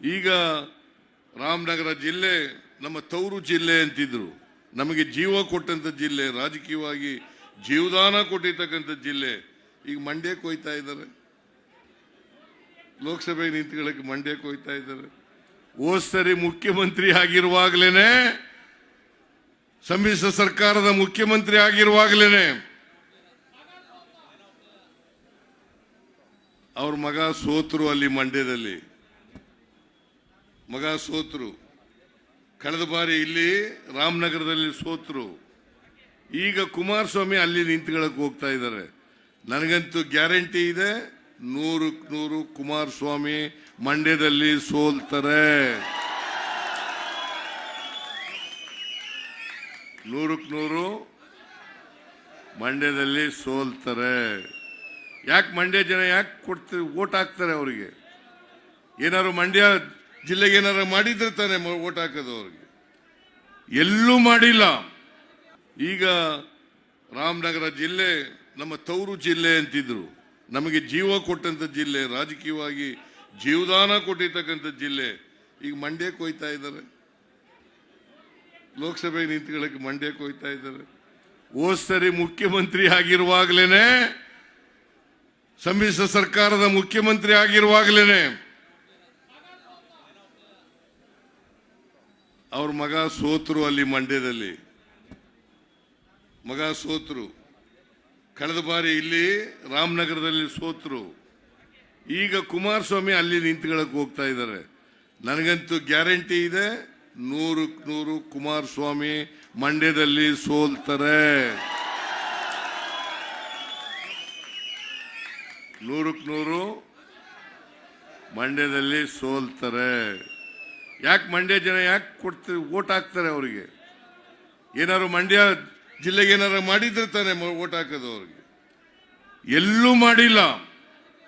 ಈಗ ರಾಮನಗರ ಜಿಲ್ಲೆ ನಮ್ಮ ತವರು ಜಿಲ್ಲೆ ಅಂತಿದ್ರು. ನಮಗೆ ಜೀವ ಕೊಟ್ಟಂತ ಜಿಲ್ಲೆ, ರಾಜಕೀಯವಾಗಿ ಜೀವದಾನ ಕೊಟ್ಟಿರ್ತಕ್ಕಂಥ ಜಿಲ್ಲೆ. ಈಗ ಮಂಡ್ಯಕ್ಕೆ ಹೋಯ್ತಾ ಇದ್ದಾರೆ. ಲೋಕಸಭೆಗೆ ನಿಂತ್ಕೊಳ್ಳೋಕೆ ಮಂಡ್ಯಕ್ಕೆ ಹೋಯ್ತಾ ಇದ್ದಾರೆ. ಸರಿ ಮುಖ್ಯಮಂತ್ರಿ ಆಗಿರುವಾಗಲೇನೆ, ಸಮ್ಮಿಶ್ರ ಸರ್ಕಾರದ ಮುಖ್ಯಮಂತ್ರಿ ಆಗಿರುವಾಗಲೇ ಅವ್ರ ಮಗ ಸೋತರು ಅಲ್ಲಿ ಮಂಡ್ಯದಲ್ಲಿ. ಮಗ ಸೋತರು. ಕಳೆದ ಬಾರಿ ಇಲ್ಲಿ ರಾಮನಗರದಲ್ಲಿ ಸೋತರು. ಈಗ ಕುಮಾರಸ್ವಾಮಿ ಅಲ್ಲಿ ನಿಂತ್ಕೊಳ್ಳೋಕೆ ಹೋಗ್ತಾ ಇದ್ದಾರೆ. ನನಗಂತೂ ಗ್ಯಾರಂಟಿ ಇದೆ ನೂರಕ್ಕೆ ನೂರು ಕುಮಾರಸ್ವಾಮಿ ಮಂಡ್ಯದಲ್ಲಿ ಸೋಲ್ತಾರೆ. ನೂರಕ್ಕೆ ನೂರು ಮಂಡ್ಯದಲ್ಲಿ ಸೋಲ್ತಾರೆ. ಯಾಕೆ ಮಂಡ್ಯ ಜನ ಯಾಕೆ ಕೊಡ್ತಾರೆ ಓಟ್ ಹಾಕ್ತಾರೆ ಅವರಿಗೆ? ಏನಾದ್ರು ಮಂಡ್ಯ ಜಿಲ್ಲೆಗೆ ಏನಾರ ಮಾಡಿದ್ರೆ ತಾನೆ ಓಟ್ ಹಾಕೋದು ಅವ್ರಿಗೆ ಎಲ್ಲೂ ಮಾಡಿಲ್ಲ. ಈಗ ರಾಮನಗರ ಜಿಲ್ಲೆ ನಮ್ಮ ತವರು ಜಿಲ್ಲೆ ಅಂತಿದ್ರು. ನಮಗೆ ಜೀವ ಕೊಟ್ಟಂತ ಜಿಲ್ಲೆ, ರಾಜಕೀಯವಾಗಿ ಜೀವದಾನ ಕೊಟ್ಟಿರ್ತಕ್ಕಂಥ ಜಿಲ್ಲೆ. ಈಗ ಮಂಡ್ಯಕ್ಕೆ ಹೋಯ್ತಾ ಇದ್ದಾರೆ. ಲೋಕಸಭೆಗೆ ನಿಂತ್ಕೊಳ್ಳಕ್ಕೆ ಮಂಡ್ಯಕ್ಕೆ ಹೋಯ್ತಾ ಇದ್ದಾರೆ. ಸರಿ ಮುಖ್ಯಮಂತ್ರಿ ಆಗಿರುವಾಗಲೇನೆ, ಸಮ್ಮಿಶ್ರ ಸರ್ಕಾರದ ಮುಖ್ಯಮಂತ್ರಿ ಆಗಿರುವಾಗಲೇನೆ ಅವ್ರ ಮಗ ಸೋತರು ಅಲ್ಲಿ ಮಂಡ್ಯದಲ್ಲಿ. ಮಗ ಸೋತರು. ಕಳೆದ ಬಾರಿ ಇಲ್ಲಿ ರಾಮನಗರದಲ್ಲಿ ಸೋತರು. ಈಗ ಕುಮಾರಸ್ವಾಮಿ ಅಲ್ಲಿ ನಿಂತ್ಕೊಳ್ಳೋಕೆ ಹೋಗ್ತಾ ಇದ್ದಾರೆ. ನನಗಂತೂ ಗ್ಯಾರಂಟಿ ಇದೆ ನೂರಕ್ಕೆ ನೂರು ಕುಮಾರಸ್ವಾಮಿ ಮಂಡ್ಯದಲ್ಲಿ ಸೋಲ್ತಾರೆ. ನೂರಕ್ಕೆ ನೂರು ಮಂಡ್ಯದಲ್ಲಿ ಸೋಲ್ತಾರೆ. ಯಾಕೆ ಮಂಡ್ಯ ಜನ ಯಾಕೆ ಕೊಡ್ತಾರೆ ಓಟ್ ಹಾಕ್ತಾರೆ ಅವರಿಗೆ? ಏನಾದ್ರು ಮಂಡ್ಯ ಜಿಲ್ಲೆಗೆ ಏನಾರು ಮಾಡಿದ್ರೆ ತಾನೇ ಓಟ್ ಹಾಕೋದು ಅವ್ರಿಗೆ? ಎಲ್ಲೂ ಮಾಡಿಲ್ಲ.